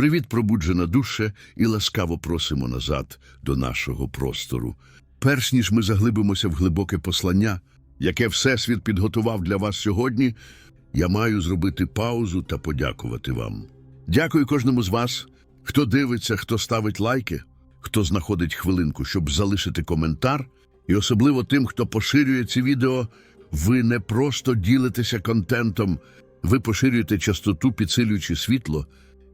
Привіт, пробуджена душе, і ласкаво просимо назад до нашого простору. Перш ніж ми заглибимося в глибоке послання, яке Всесвіт підготував для вас сьогодні, я маю зробити паузу та подякувати вам. Дякую кожному з вас, хто дивиться, хто ставить лайки, хто знаходить хвилинку, щоб залишити коментар, і особливо тим, хто поширює ці відео. Ви не просто ділитеся контентом, ви поширюєте частоту, підсилюючи світло,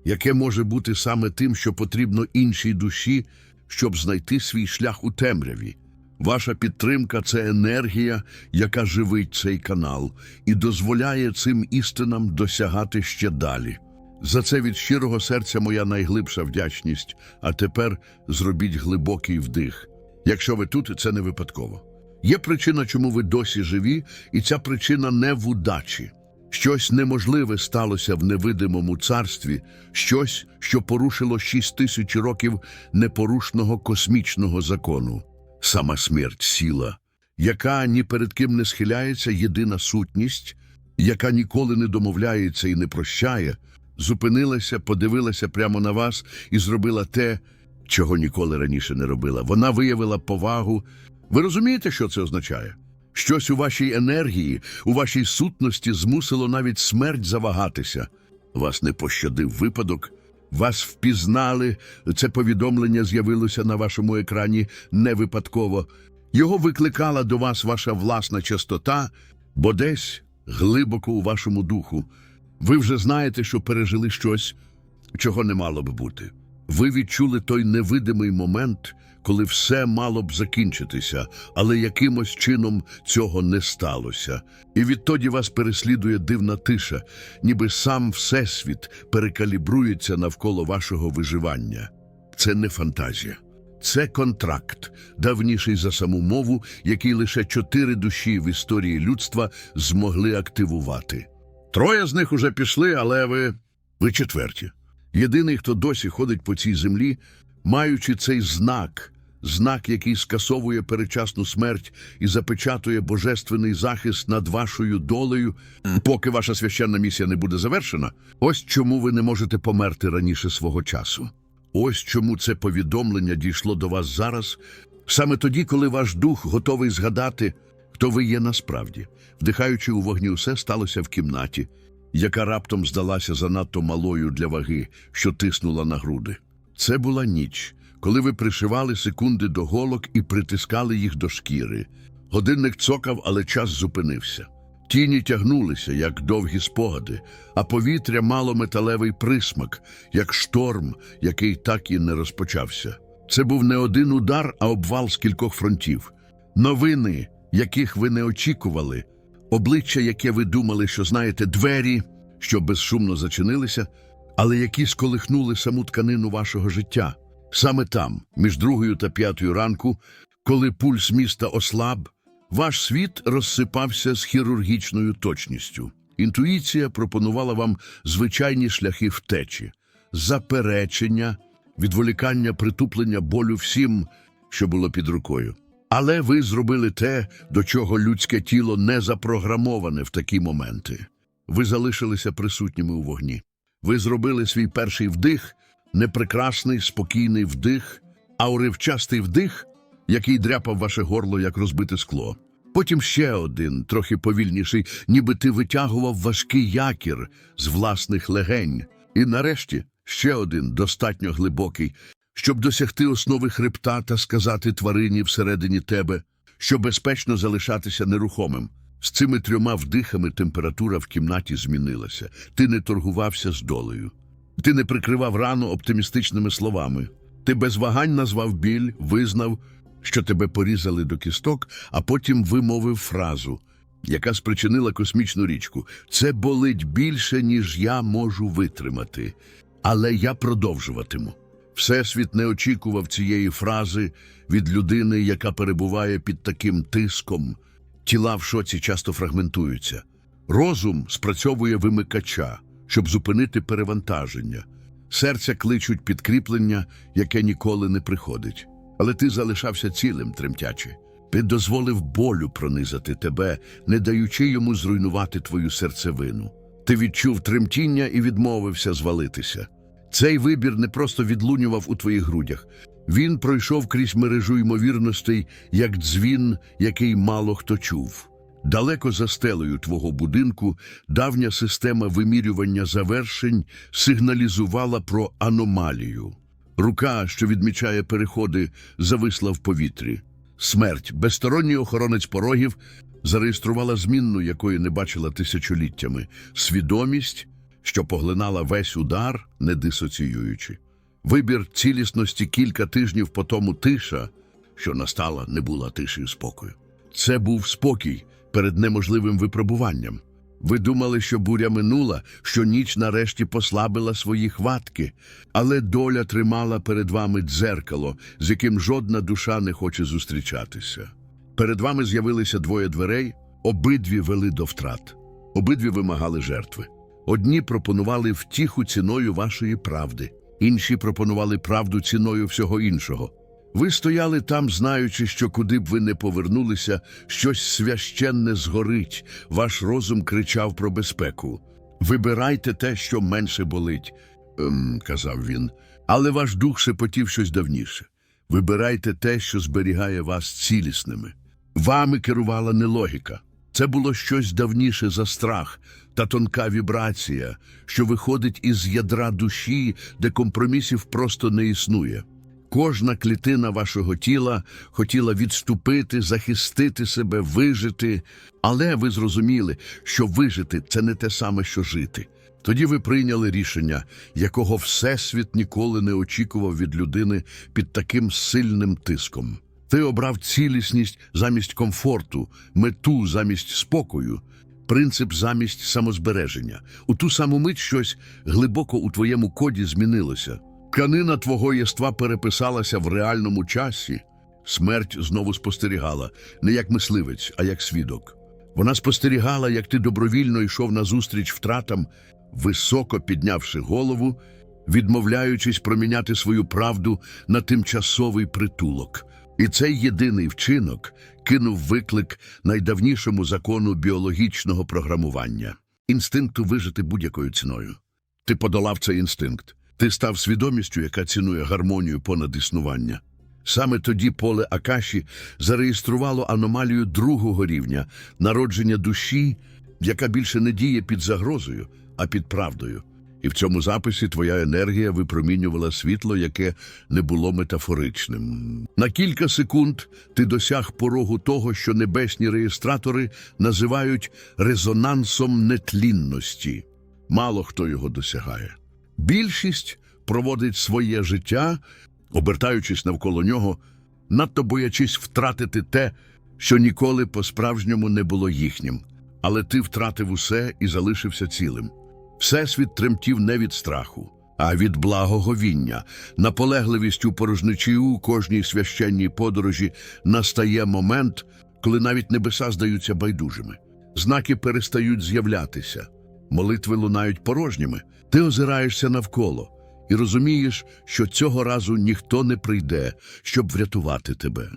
яке може бути саме тим, що потрібно іншій душі, щоб знайти свій шлях у темряві. Ваша підтримка це енергія, яка живить цей канал і дозволяє цим істинам досягати ще далі. За це від щирого серця моя найглибша вдячність. А тепер зробіть глибокий вдих. Якщо ви тут, це не випадково. Є причина, чому ви досі живі, і ця причина не в удачі. Щось неможливе сталося в невидимому царстві, щось, що порушило шість тисяч років непорушного космічного закону. Сама смерть сіла, яка ні перед ким не схиляється, єдина сутність, яка ніколи не домовляється і не прощає, зупинилася, подивилася прямо на вас і зробила те, чого ніколи раніше не робила. Вона виявила повагу. Ви розумієте, що це означає? Щось у вашій енергії, у вашій сутності змусило навіть смерть завагатися. Вас не пощадив випадок, вас впізнали, це повідомлення з'явилося на вашому екрані не випадково. Його викликала до вас ваша власна частота, бо десь глибоко у вашому духу. Ви вже знаєте, що пережили щось, чого не мало б бути. Ви відчули той невидимий момент, коли все мало б закінчитися, але якимось чином цього не сталося. І відтоді вас переслідує дивна тиша, ніби сам Всесвіт перекалібрується навколо вашого виживання. Це не фантазія. Це контракт, давніший за саму мову, який лише чотири душі в історії людства змогли активувати. Троє з них уже пішли, але ви, ви четверті. Єдиний, хто досі ходить по цій землі, маючи цей знак, знак, який скасовує перечасну смерть і запечатує божественний захист над вашою долею, поки ваша священна місія не буде завершена. Ось чому ви не можете померти раніше свого часу. Ось чому це повідомлення дійшло до вас зараз, саме тоді, коли ваш дух готовий згадати, хто ви є насправді. Вдихаючи у вогні, усе сталося в кімнаті, яка раптом здалася занадто малою для ваги, що тиснула на груди. Це була ніч, коли ви пришивали секунди до голок і притискали їх до шкіри. Годинник цокав, але час зупинився. Тіні тягнулися, як довгі спогади, а повітря мало металевий присмак, як шторм, який так і не розпочався. Це був не один удар, а обвал з кількох фронтів. Новини, яких ви не очікували, обличчя, яке ви думали, що знаєте, двері, що безшумно зачинилися, але які сколихнули саму тканину вашого життя. Саме там, між другою та п'ятою ранку, коли пульс міста ослаб, ваш світ розсипався з хірургічною точністю. Інтуїція пропонувала вам звичайні шляхи втечі, заперечення, відволікання, притуплення болю всім, що було під рукою. Але ви зробили те, до чого людське тіло не запрограмоване в такі моменти. Ви залишилися присутніми у вогні. Ви зробили свій перший вдих, не прекрасний, спокійний вдих, а уривчастий вдих, який дряпав ваше горло, як розбите скло. Потім ще один, трохи повільніший, ніби ти витягував важкий якір з власних легень. І нарешті ще один, достатньо глибокий, щоб досягти основи хребта та сказати тварині всередині тебе, що безпечно залишатися нерухомим. З цими трьома вдихами температура в кімнаті змінилася. Ти не торгувався з долею. Ти не прикривав рану оптимістичними словами. Ти без вагань назвав біль, визнав, що тебе порізали до кісток, а потім вимовив фразу, яка спричинила космічну річку. Це болить більше, ніж я можу витримати. Але я продовжуватиму. Всесвіт не очікував цієї фрази від людини, яка перебуває під таким тиском. Тіла в шоці часто фрагментуються. Розум спрацьовує вимикача, щоб зупинити перевантаження. Серця кличуть підкріплення, яке ніколи не приходить. Але ти залишався цілим, тремтячи. Ти дозволив болю пронизати тебе, не даючи йому зруйнувати твою серцевину. Ти відчув тремтіння і відмовився звалитися. Цей вибір не просто відлунював у твоїх грудях. Він пройшов крізь мережу ймовірностей, як дзвін, який мало хто чув. Далеко за стелею твого будинку давня система вимірювання завершень сигналізувала про аномалію. Рука, що відмічає переходи, зависла в повітрі. Смерть, безсторонній охоронець порогів, зареєструвала змінну, якої не бачила тисячоліттями, свідомість, що поглинала весь удар, не дисоціюючи. Вибір цілісності кілька тижнів по тому тиша, що настала, не була тишею спокою. Це був спокій перед неможливим випробуванням. Ви думали, що буря минула, що ніч нарешті послабила свої хватки, але доля тримала перед вами дзеркало, з яким жодна душа не хоче зустрічатися. Перед вами з'явилися двоє дверей, обидві вели до втрат, обидві вимагали жертви. Одні пропонували втіху ціною вашої правди, інші пропонували правду ціною всього іншого. Ви стояли там, знаючи, що куди б ви не повернулися, щось священне згорить, ваш розум кричав про безпеку. Вибирайте те, що менше болить, ем, казав він, але ваш дух шепотів щось давніше. Вибирайте те, що зберігає вас цілісними. Вами керувала не логіка. Це було щось давніше за страх та тонка вібрація, що виходить із ядра душі, де компромісів просто не існує. Кожна клітина вашого тіла хотіла відступити, захистити себе, вижити, але ви зрозуміли, що вижити це не те саме, що жити. Тоді ви прийняли рішення, якого Всесвіт ніколи не очікував від людини під таким сильним тиском. Ти обрав цілісність замість комфорту, мету замість спокою, принцип замість самозбереження. У ту саму мить щось глибоко у твоєму коді змінилося. Тканина твого єства переписалася в реальному часі. Смерть знову спостерігала не як мисливець, а як свідок. Вона спостерігала, як ти добровільно йшов назустріч втратам, високо піднявши голову, відмовляючись проміняти свою правду на тимчасовий притулок. І цей єдиний вчинок кинув виклик найдавнішому закону біологічного програмування інстинкту вижити будь-якою ціною. Ти подолав цей інстинкт. Ти став свідомістю, яка цінує гармонію понад існування. Саме тоді поле Акаші зареєструвало аномалію другого рівня народження душі, яка більше не діє під загрозою, а під правдою. І в цьому записі твоя енергія випромінювала світло, яке не було метафоричним. На кілька секунд ти досяг порогу того, що небесні реєстратори називають резонансом нетлінності. Мало хто його досягає. Більшість проводить своє життя, обертаючись навколо нього, надто боячись втратити те, що ніколи по-справжньому не було їхнім. Але ти втратив усе і залишився цілим. Всесвіт тремтів не від страху, а від благоговіння. Наполегливістю порожничі у кожній священній подорожі настає момент, коли навіть небеса здаються байдужими. Знаки перестають з'являтися, молитви лунають порожніми. Ти озираєшся навколо і розумієш, що цього разу ніхто не прийде, щоб врятувати тебе.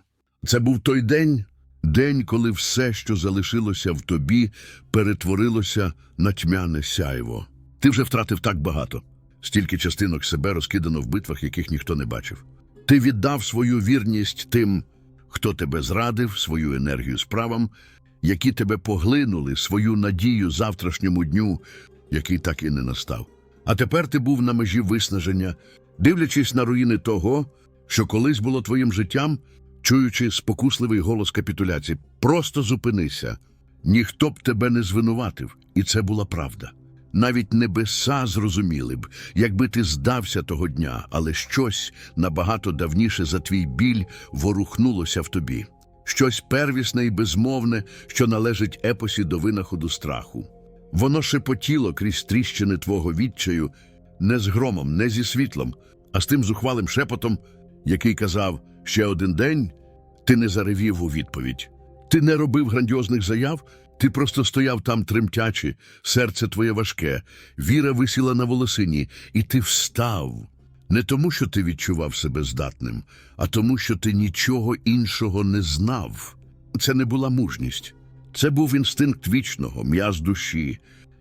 Це був той день, день, коли все, що залишилося в тобі, перетворилося на тьмяне сяйво. Ти вже втратив так багато, стільки частинок себе розкидано в битвах, яких ніхто не бачив. Ти віддав свою вірність тим, хто тебе зрадив, свою енергію справам, які тебе поглинули, свою надію завтрашньому дню, який так і не настав. А тепер ти був на межі виснаження, дивлячись на руїни того, що колись було твоїм життям, чуючи спокусливий голос капітуляції. Просто зупинися. Ніхто б тебе не звинуватив, і це була правда. Навіть небеса зрозуміли б, якби ти здався того дня, але щось набагато давніше за твій біль ворухнулося в тобі. Щось первісне і безмовне, що належить епосі до винаходу страху. Воно шепотіло крізь тріщини твого відчаю не з громом, не зі світлом, а з тим зухвалим шепотом, який казав ще один день, ти не заревів у відповідь. Ти не робив грандіозних заяв, ти просто стояв там тремтячи, серце твоє важке, віра висіла на волосині, і ти встав. Не тому, що ти відчував себе здатним, а тому, що ти нічого іншого не знав. Це не була мужність. Це був інстинкт вічного, м'яз душі,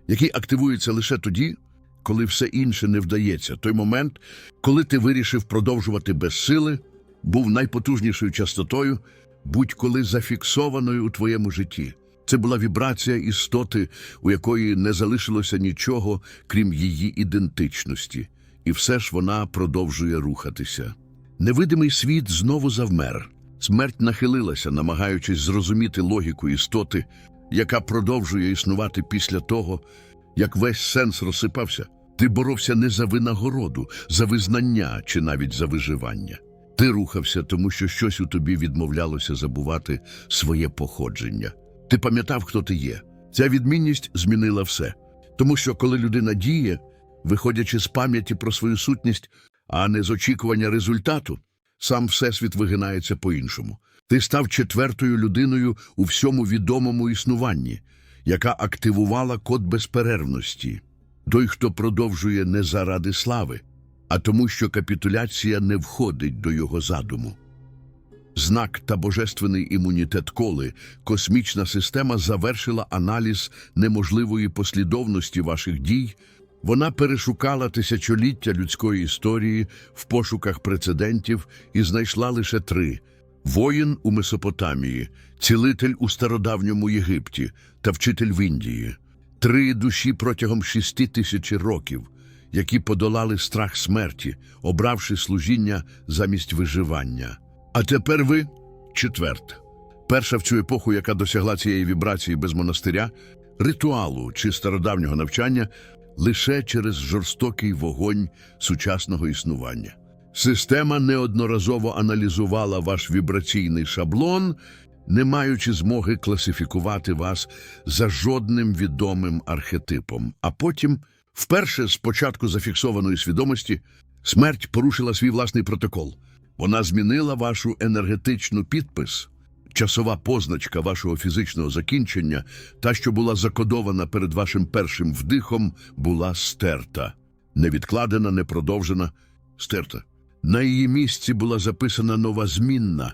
який активується лише тоді, коли все інше не вдається. Той момент, коли ти вирішив продовжувати без сили, був найпотужнішою частотою, будь-коли зафіксованою у твоєму житті. Це була вібрація істоти, у якої не залишилося нічого, крім її ідентичності, і все ж вона продовжує рухатися. Невидимий світ знову завмер. Смерть нахилилася, намагаючись зрозуміти логіку істоти, яка продовжує існувати після того, як весь сенс розсипався. Ти боровся не за винагороду, за визнання чи навіть за виживання. Ти рухався, тому що щось у тобі відмовлялося забувати своє походження. Ти пам'ятав, хто ти є. Ця відмінність змінила все. Тому що коли людина діє, виходячи з пам'яті про свою сутність, а не з очікування результату, сам Всесвіт вигинається по-іншому. Ти став четвертою людиною у всьому відомому існуванні, яка активувала код безперервності. Той, хто продовжує не заради слави, а тому, що капітуляція не входить до його задуму. Знак та божественний імунітет коли космічна система завершила аналіз неможливої послідовності ваших дій. Вона перешукала тисячоліття людської історії в пошуках прецедентів і знайшла лише три: воїн у Месопотамії, цілитель у стародавньому Єгипті та вчитель в Індії. Три душі протягом шісти тисяч років, які подолали страх смерті, обравши служіння замість виживання. А тепер ви четверта. Перша в цю епоху, яка досягла цієї вібрації без монастиря, ритуалу чи стародавнього навчання лише через жорстокий вогонь сучасного існування. Система неодноразово аналізувала ваш вібраційний шаблон, не маючи змоги класифікувати вас за жодним відомим архетипом. А потім, вперше з початку зафіксованої свідомості, смерть порушила свій власний протокол. Вона змінила вашу енергетичну підпис, часова позначка вашого фізичного закінчення, та, що була закодована перед вашим першим вдихом, була стерта. Не відкладена, не продовжена, стерта. На її місці була записана нова змінна,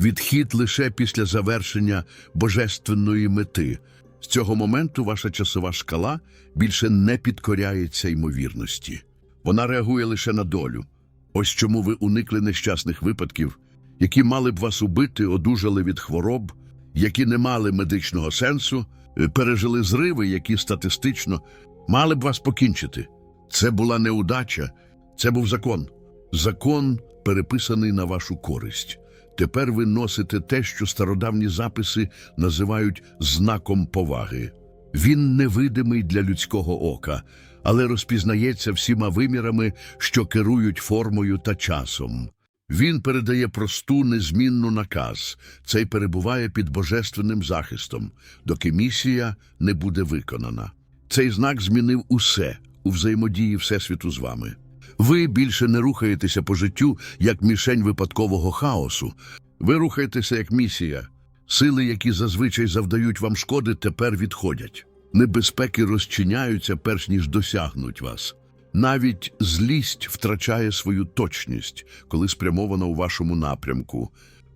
відхід лише після завершення божественної мети. З цього моменту ваша часова шкала більше не підкоряється ймовірності. Вона реагує лише на долю. Ось чому ви уникли нещасних випадків, які мали б вас убити, одужали від хвороб, які не мали медичного сенсу, е, пережили зриви, які статистично мали б вас покінчити. Це була неудача, це був закон. Закон, переписаний на вашу користь. Тепер ви носите те, що стародавні записи називають знаком поваги. Він невидимий для людського ока, але розпізнається всіма вимірами, що керують формою та часом. Він передає просту незмінну наказ, цей перебуває під божественним захистом, доки місія не буде виконана. Цей знак змінив усе у взаємодії Всесвіту з вами. Ви більше не рухаєтеся по життю як мішень випадкового хаосу. Ви рухаєтеся як місія. Сили, які зазвичай завдають вам шкоди, тепер відходять. Небезпеки розчиняються, перш ніж досягнуть вас. Навіть злість втрачає свою точність, коли спрямована у вашому напрямку.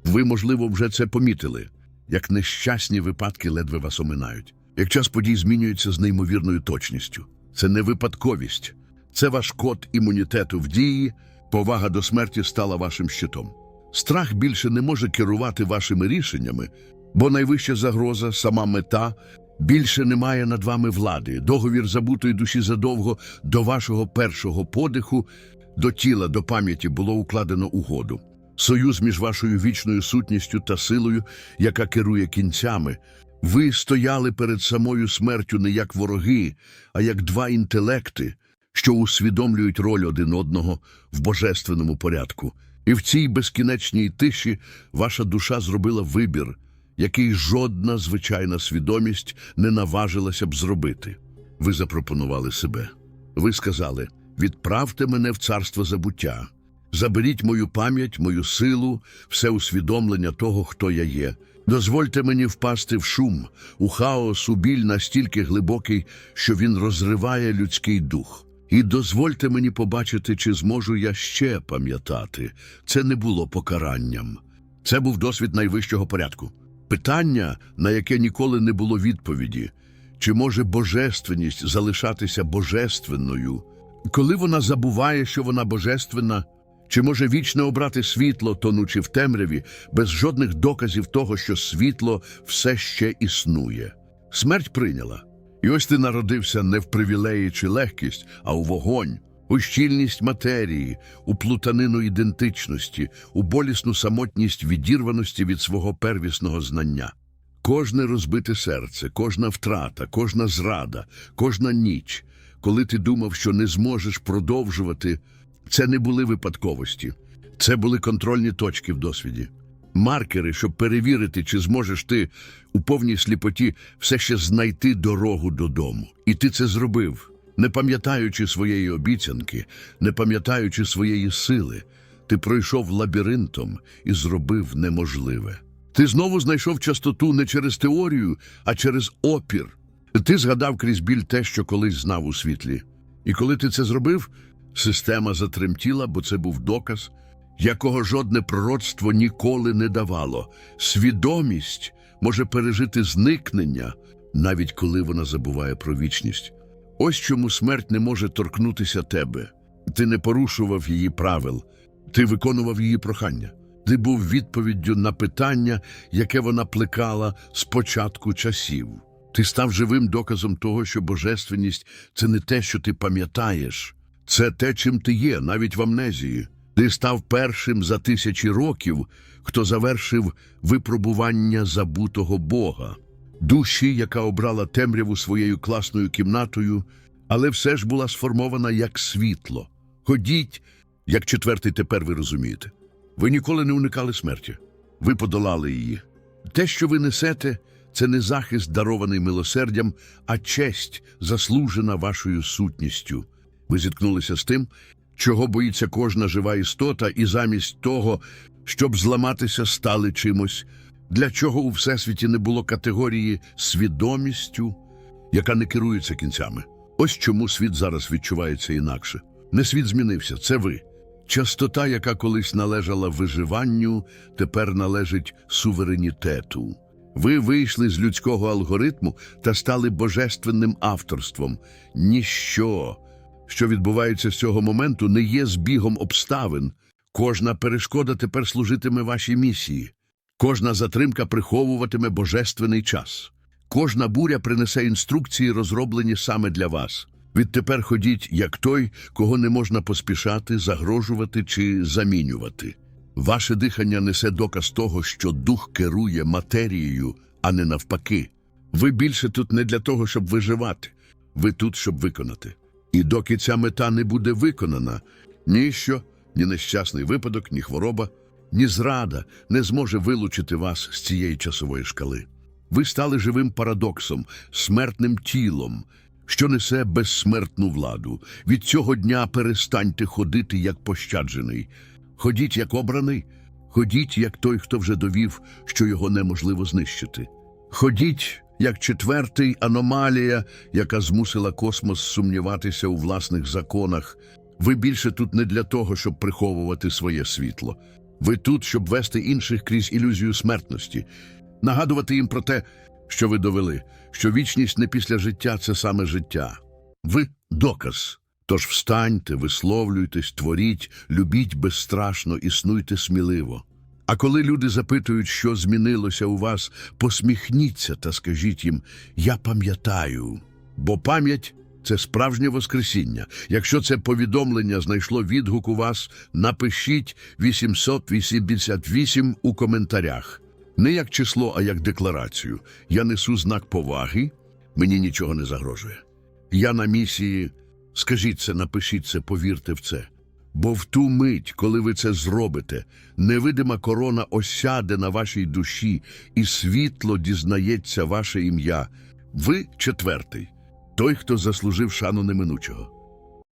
Ви, можливо, вже це помітили, як нещасні випадки ледве вас оминають. Як час подій змінюється з неймовірною точністю. Це не випадковість, це ваш код імунітету в дії, повага до смерті стала вашим щитом. Страх більше не може керувати вашими рішеннями, бо найвища загроза, сама мета, більше не має над вами влади. Договір забутої душі задовго до вашого першого подиху, до тіла, до пам'яті було укладено угоду. Союз між вашою вічною сутністю та силою, яка керує кінцями. Ви стояли перед самою смертю не як вороги, а як два інтелекти, що усвідомлюють роль один одного в божественному порядку. І в цій безкінечній тиші ваша душа зробила вибір, який жодна звичайна свідомість не наважилася б зробити. Ви запропонували себе. Ви сказали: відправте мене в царство забуття, заберіть мою пам'ять, мою силу, все усвідомлення того, хто я є. Дозвольте мені впасти в шум, у хаос, у біль настільки глибокий, що він розриває людський дух. І дозвольте мені побачити, чи зможу я ще пам'ятати. Це не було покаранням. Це був досвід найвищого порядку. Питання, на яке ніколи не було відповіді, чи може божественність залишатися божественною, Коли вона забуває, що вона божественна, чи може вічно обрати світло, тонучи в темряві, без жодних доказів того, що світло все ще існує? Смерть прийняла. І ось ти народився не в привілеї чи легкість, а у вогонь, у щільність матерії, у плутанину ідентичності, у болісну самотність відірваності від свого первісного знання. Кожне розбите серце, кожна втрата, кожна зрада, кожна ніч, коли ти думав, що не зможеш продовжувати, це не були випадковості, це були контрольні точки в досвіді. Маркери, щоб перевірити, чи зможеш ти у повній сліпоті все ще знайти дорогу додому. І ти це зробив, не пам'ятаючи своєї обіцянки, не пам'ятаючи своєї сили. Ти пройшов лабіринтом і зробив неможливе. Ти знову знайшов частоту не через теорію, а через опір. Ти згадав крізь біль те, що колись знав у світлі. І коли ти це зробив, система затремтіла, бо це був доказ, якого жодне пророцтво ніколи не давало. Свідомість може пережити зникнення, навіть коли вона забуває про вічність. Ось чому смерть не може торкнутися тебе. Ти не порушував її правил, ти виконував її прохання. Ти був відповіддю на питання, яке вона плекала з початку часів. Ти став живим доказом того, що божественність це не те, що ти пам'ятаєш, це те, чим ти є, навіть в амнезії. Ти став першим за тисячі років, хто завершив випробування забутого Бога, душі, яка обрала темряву своєю класною кімнатою, але все ж була сформована як світло. Ходіть, як четвертий тепер ви розумієте. Ви ніколи не уникали смерті. Ви подолали її. Те, що ви несете, це не захист, дарований милосердям, а честь, заслужена вашою сутністю. Ви зіткнулися з тим, чого боїться кожна жива істота, і замість того, щоб зламатися, стали чимось, для чого у всесвіті не було категорії свідомістю, яка не керується кінцями. Ось чому світ зараз відчувається інакше. Не світ змінився, це ви. Частота, яка колись належала виживанню, тепер належить суверенітету. Ви вийшли з людського алгоритму та стали божественним авторством. Ніщо, що відбувається з цього моменту, не є збігом обставин. Кожна перешкода тепер служитиме вашій місії. Кожна затримка приховуватиме божественний час. Кожна буря принесе інструкції, розроблені саме для вас. Відтепер ходіть, як той, кого не можна поспішати, загрожувати чи замінювати. Ваше дихання несе доказ того, що дух керує матерією, а не навпаки. Ви більше тут не для того, щоб виживати, ви тут, щоб виконати. І доки ця мета не буде виконана, ніщо, ні нещасний випадок, ні хвороба, ні зрада не зможе вилучити вас з цієї часової шкали. Ви стали живим парадоксом, смертним тілом, що несе безсмертну владу. Від цього дня перестаньте ходити як пощаджений. Ходіть як обраний, ходіть як той, хто вже довів, що його неможливо знищити. Ходіть як четвертий аномалія, яка змусила космос сумніватися у власних законах. Ви більше тут не для того, щоб приховувати своє світло. Ви тут, щоб вести інших крізь ілюзію смертності, нагадувати їм про те, що ви довели, що вічність не після життя це саме життя. Ви доказ. Тож встаньте, висловлюйтесь, творіть, любіть безстрашно, існуйте сміливо. А коли люди запитують, що змінилося у вас, посміхніться та скажіть їм Я пам'ятаю. Бо пам'ять це справжнє Воскресіння. Якщо це повідомлення знайшло відгук у вас, напишіть 888 у коментарях. Не як число, а як декларацію. Я несу знак поваги, мені нічого не загрожує. Я на місії. Скажіть це, напишіть це, повірте в це. Бо в ту мить, коли ви це зробите, невидима корона осяде на вашій душі, і світло дізнається ваше ім'я. Ви четвертий, той, хто заслужив шану неминучого.